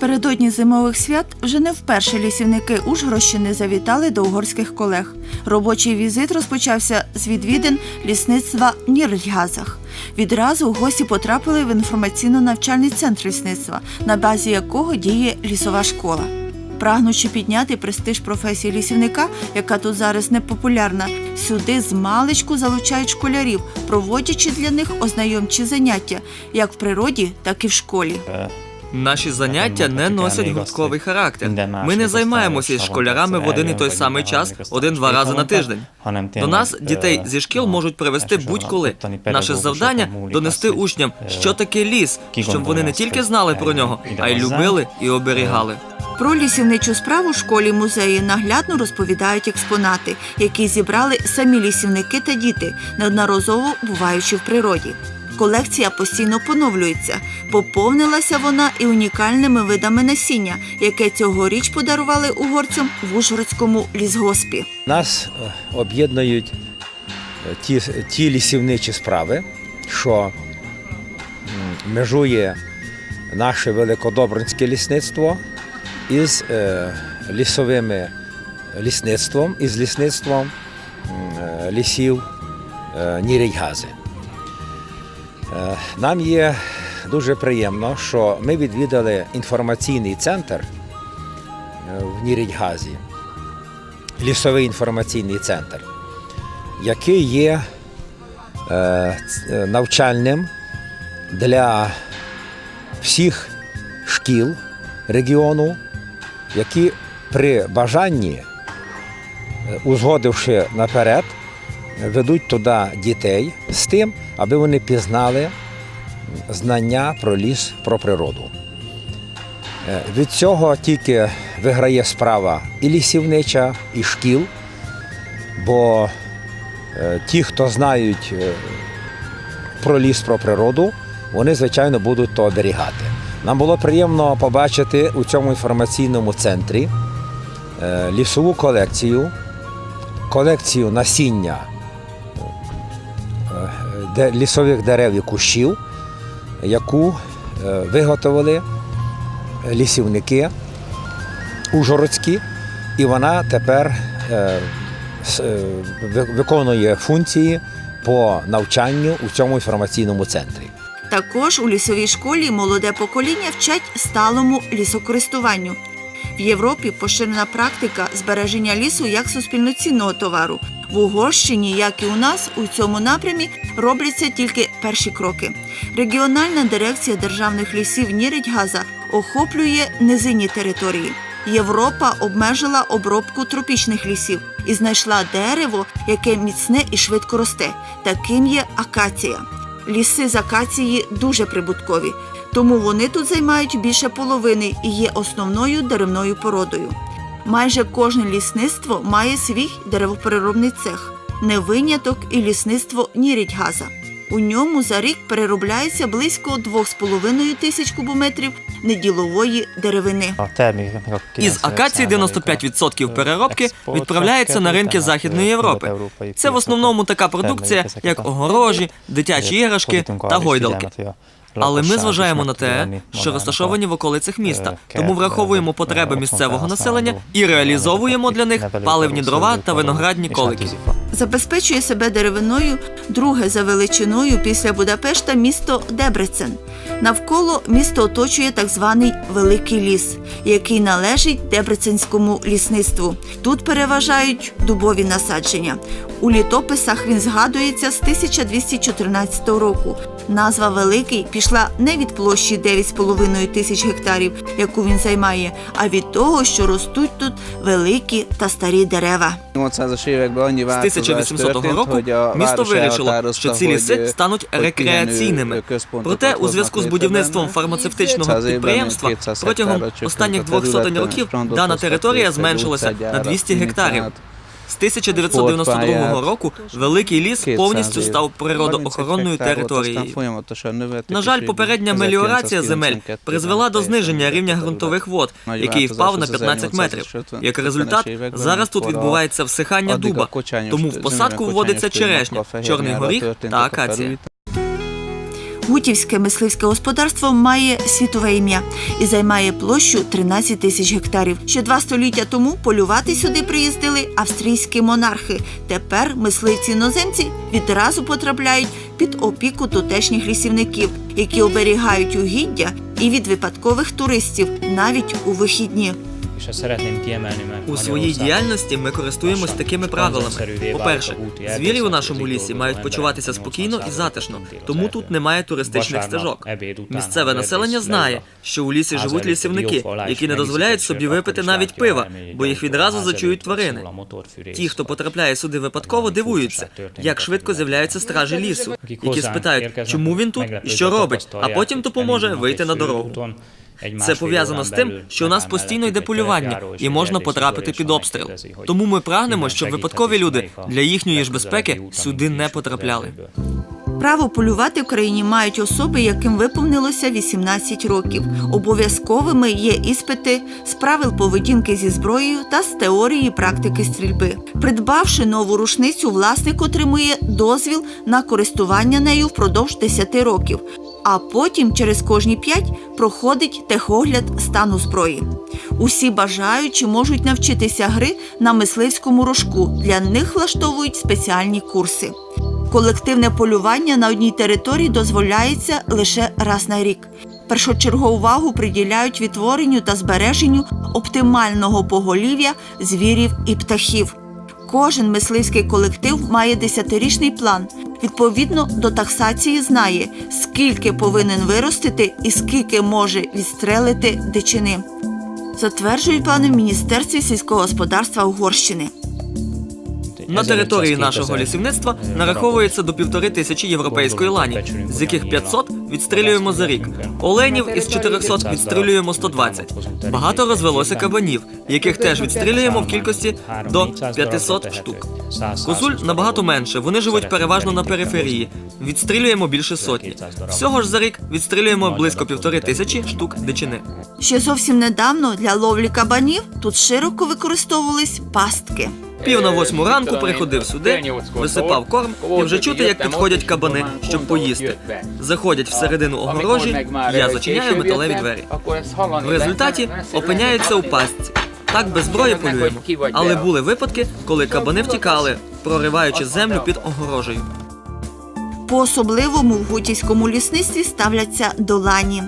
Напередодні зимових свят вже не вперше лісівники Ужгородщини завітали до угорських колег. Робочий візит розпочався з відвідин лісництва в Ніргязах. Відразу гості потрапили в інформаційно-навчальний центр лісництва, на базі якого діє лісова школа. Прагнучи підняти престиж професії лісівника, яка тут зараз непопулярна, сюди з маличку залучають школярів, проводячи для них ознайомчі заняття як в природі, так і в школі. Наші заняття не носять гуртковий характер. Ми не займаємося із школярами в один і той самий час, один-два рази на тиждень. До нас дітей зі шкіл можуть привезти будь-коли. Наше завдання донести учням, що таке ліс, щоб вони не тільки знали про нього, а й любили і оберігали. Про лісівничу справу в школі музеї наглядно розповідають експонати, які зібрали самі лісівники та діти, неодноразово буваючи в природі. Колекція постійно поновлюється. Поповнилася вона і унікальними видами насіння, яке цьогоріч подарували угорцям в Ужгородському лісгоспі. Нас е, об'єднують е, ті, ті лісівничі справи, що межує наше великодобринське лісництво із е, лісовими лісництвом, із лісництвом лісів Нірейгази. Е, Нам є дуже приємно, що ми відвідали інформаційний центр е, в Нірейгазі лісовий інформаційний центр, який є е, навчальним для всіх шкіл регіону, які при бажанні, узгодивши наперед, ведуть туди дітей з тим, аби вони пізнали знання про ліс, про природу. Е, Від цього тільки виграє справа і лісівнича, і шкіл, бо е, ті, хто знають е, про ліс, про природу, вони, звичайно, будуть то оберігати. Нам було приємно побачити у цьому інформаційному центрі лісову колекцію, колекцію насіння лісових дерев і кущів, яку е, виготовили лісівники ужгородські, і вона тепер е, е, ви- виконує функції по навчанню у цьому інформаційному центрі. Також у лісовій школі молоде покоління вчать сталому лісокористуванню. В Європі поширена практика збереження лісу як суспільноцінного товару. В Угорщині, як і у нас, у цьому напрямі робляться тільки перші кроки. Регіональна дирекція державних лісів Ніридьгаза охоплює низинні території. Європа обмежила обробку тропічних лісів і знайшла дерево, яке міцне і швидко росте. Таким є акація. Ліси з акації дуже прибуткові, тому вони тут займають більше половини і є основною деревною породою. Майже кожне лісництво має свій деревопереробний цех, не виняток і лісництво Нірідьгаза. У ньому за рік переробляється близько 2,5 тисяч кубометрів неділової деревини. Із акації 95% переробки відправляється на ринки Західної Європи. Це в основному така продукція, як огорожі, дитячі іграшки та гойдалки. Але ми зважаємо на те, що розташовані в околицях міста, тому враховуємо потреби місцевого населення і реалізовуємо для них паливні дрова та виноградні колики. Забезпечує себе деревиною друге за величиною після Будапешта місто Дебрецен. Навколо місто оточує так званий Великий ліс, який належить Дебреценському лісництву. Тут переважають дубові насадження. У літописах він згадується з 1214 року. Назва Великий пішла не від площі 9,5 тисяч гектарів, яку він займає, а від того, що ростуть тут великі та старі дерева. 800-as években annyi З 1800 року місто вирішило, що ці ліси стануть рекреаційними. Проте, у зв'язку з будівництвом фармацевтичного підприємства протягом останніх двох сотень років дана територія зменшилася на 200 Дяра, гектарів. З 1992 Спортпаяк, року Великий ліс повністю став природоохоронною 30 гектар, от, там територією. На жаль, попередня меліорація земель призвела до зниження рівня ґрунтових вод, який впав на az 15 метрів. Як результат, зараз тут відбувається всихання дуба, тому в посадку вводиться черешня, чорний горіх та акація. Гутівське мисливське господарство має світове ім'я і займає площу 13 тисяч гектарів. Ще два століття тому полювати сюди приїздили австрійські монархи. Тепер мисливці іноземці відразу потрапляють під опіку тутешніх лісівників, які оберігають угіддя і від випадкових туристів навіть у вихідні. У своїй діяльності ми користуємось такими правилами. По-перше, звірі у нашому лісі мають почуватися спокійно і затишно, тому тут немає туристичних стежок. Місцеве населення знає, що у лісі живуть лісівники, які не дозволяють собі випити навіть пива, бо їх відразу зачують тварини. Ті, хто потрапляє сюди випадково, дивуються, як швидко з'являються стражі лісу, які спитають, чому він тут і що робить, а потім допоможе вийти на дорогу. Це пов'язано з тим, що у нас постійно йде полювання і можна потрапити під обстріл. Тому ми прагнемо, щоб випадкові люди для їхньої ж безпеки сюди не потрапляли. Право полювати в країні мають особи, яким виповнилося 18 років. Обов'язковими є іспити з правил поведінки зі зброєю та з теорії практики стрільби. Придбавши нову рушницю, власник отримує дозвіл на користування нею впродовж 10 років, а потім через кожні 5 проходить техогляд стану зброї. Усі бажаючі можуть навчитися гри на мисливському рожку. Для них влаштовують спеціальні курси. Колективне полювання на одній території дозволяється лише раз на рік. Першочергову увагу приділяють відтворенню та збереженню оптимального поголів'я звірів і птахів. Кожен мисливський колектив має десятирічний план. Відповідно до таксації знає, скільки повинен виростити і скільки може відстрелити дичини. Затверджують плани в Міністерстві сільського господарства Угорщини. На території нашого лісівництва нараховується до півтори тисячі європейської лані, з яких 500 відстрілюємо за рік. Оленів із 400 відстрілюємо 120. Багато розвелося кабанів, яких теж відстрілюємо в кількості до 500 штук. Козуль набагато менше. Вони живуть переважно на периферії. Відстрілюємо більше сотні. Всього ж за рік відстрілюємо близько півтори тисячі штук дичини. Ще зовсім недавно для ловлі кабанів тут широко використовувались пастки. Пів на восьму ранку приходив сюди, висипав корм і вже чути, як підходять кабани, щоб поїсти. Заходять всередину огорожі, я зачиняю металеві двері. В результаті опиняються у пастці. Так без зброї полюємо. Але були випадки, коли кабани втікали, прориваючи землю під огорожею. По особливому в гутівському лісництві ставляться до лані.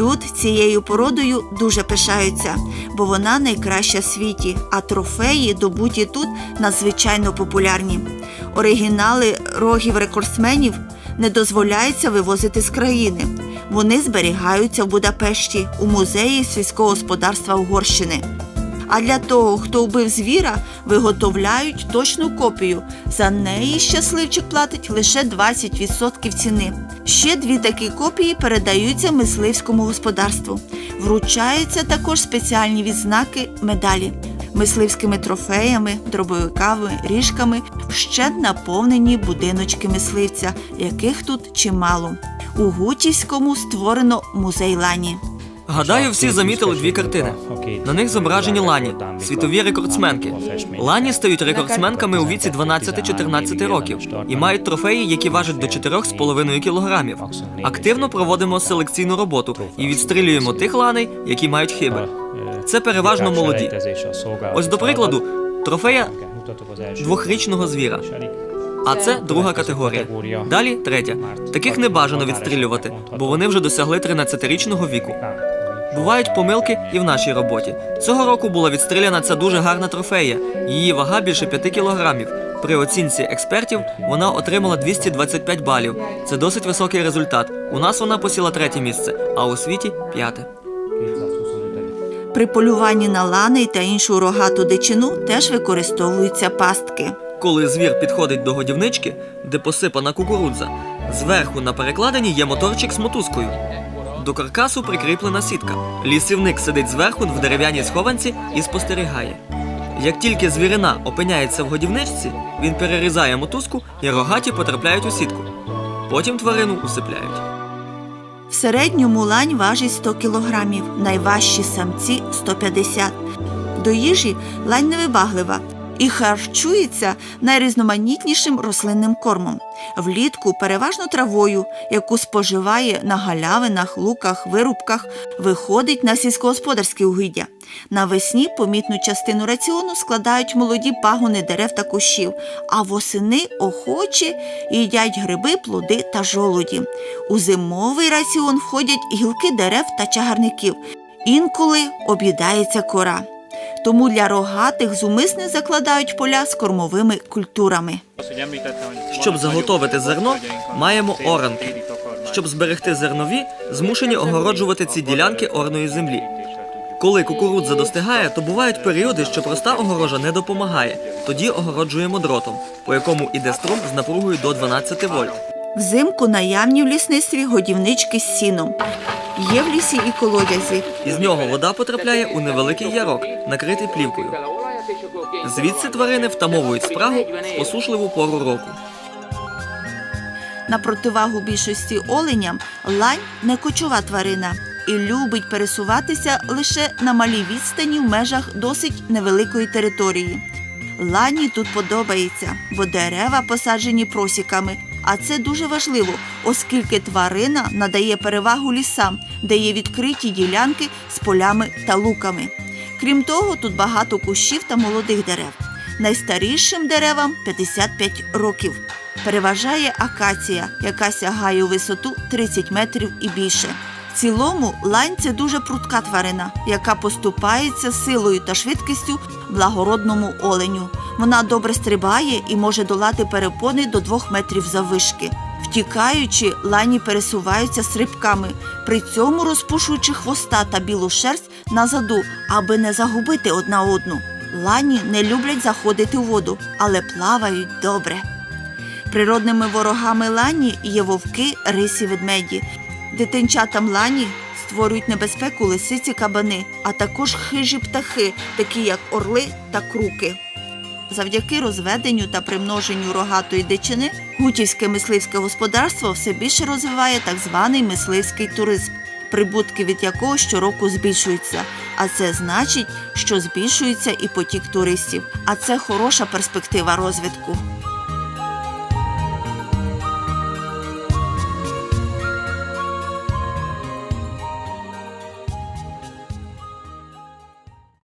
Тут цією породою дуже пишаються, бо вона найкраща в світі, а трофеї, добуті тут, надзвичайно популярні. Оригінали рогів рекордсменів не дозволяється вивозити з країни. Вони зберігаються в Будапешті у музеї сільського господарства Угорщини. А для того, хто вбив звіра, виготовляють точну копію. За неї щасливчик платить лише 20% ціни. Ще дві такі копії передаються мисливському господарству. Вручаються також спеціальні відзнаки медалі. Мисливськими трофеями, дробовиками, ріжками ще наповнені будиночки мисливця, яких тут чимало. У Гутівському створено музей лані. Гадаю, всі замітили дві картини. На них зображені Лані, світові рекордсменки. Лані стають рекордсменками у віці 12-14 років і мають трофеї, які важать до 4,5 кілограмів. Активно проводимо селекційну роботу і відстрілюємо тих ланей, які мають хиби. Це переважно молоді. Ось до прикладу, трофея двохрічного звіра. А це друга категорія. Далі третя. Таких не бажано відстрілювати, бо вони вже досягли 13-річного віку. Бувають помилки і в нашій роботі. Цього року була відстріляна ця дуже гарна трофея. Її вага більше 5 кілограмів. При оцінці експертів вона отримала 225 балів. Це досить високий результат. У нас вона посіла третє місце, а у світі п'яте. При полюванні на лани та іншу рогату дичину теж використовуються пастки. Коли звір підходить до годівнички, де посипана кукурудза, зверху на перекладині є моторчик з мотузкою. До каркасу прикріплена сітка. Лісівник сидить зверху в дерев'яній схованці і спостерігає. Як тільки звірина опиняється в годівничці, він перерізає мотузку і рогаті потрапляють у сітку. Потім тварину усипляють. В середньому лань важить 100 кілограмів, найважчі самці 150. До їжі лань невибаглива і харчується найрізноманітнішим рослинним кормом. Влітку переважно травою, яку споживає на галявинах, луках, вирубках, виходить на сільськогосподарські угіддя. Навесні помітну частину раціону складають молоді пагони дерев та кущів, а восени охочі їдять гриби, плоди та жолуді. У зимовий раціон входять гілки дерев та чагарників. Інколи об'їдається кора. Тому для рогатих зумисне закладають поля з кормовими культурами. Щоб заготовити зерно, маємо оранки. Щоб зберегти зернові, змушені огороджувати ці ділянки орної землі. Коли кукурудза достигає, то бувають періоди, що проста огорожа не допомагає. Тоді огороджуємо дротом, по якому іде струм з напругою до 12 вольт. Взимку наявні в лісництві годівнички з сіном. Є в лісі і колодязі. Із нього вода потрапляє у невеликий ярок, накритий плівкою. Звідси тварини втамовують спрагу в посушливу пору року. На противагу більшості оленям лань не кочова тварина і любить пересуватися лише на малій відстані в межах досить невеликої території. Лані тут подобається, бо дерева посаджені просіками, а це дуже важливо, оскільки тварина надає перевагу лісам, де є відкриті ділянки з полями та луками. Крім того, тут багато кущів та молодих дерев. Найстарішим деревам 55 років. Переважає акація, яка сягає у висоту 30 метрів і більше. В цілому лань це дуже прудка тварина, яка поступається силою та швидкістю благородному оленю. Вона добре стрибає і може долати перепони до 2 метрів заввишки. Втікаючи, лані пересуваються стрибками, при цьому розпушуючи хвоста та білу шерсть назаду, аби не загубити одна одну. Лані не люблять заходити в воду, але плавають добре. Природними ворогами лані є вовки, рисі, ведмеді. Дитинчатам лані створюють небезпеку лисиці кабани, а також хижі птахи, такі як орли та круки. Завдяки розведенню та примноженню рогатої дичини гутівське мисливське господарство все більше розвиває так званий мисливський туризм, прибутки від якого щороку збільшуються. А це значить, що збільшується і потік туристів. А це хороша перспектива розвитку.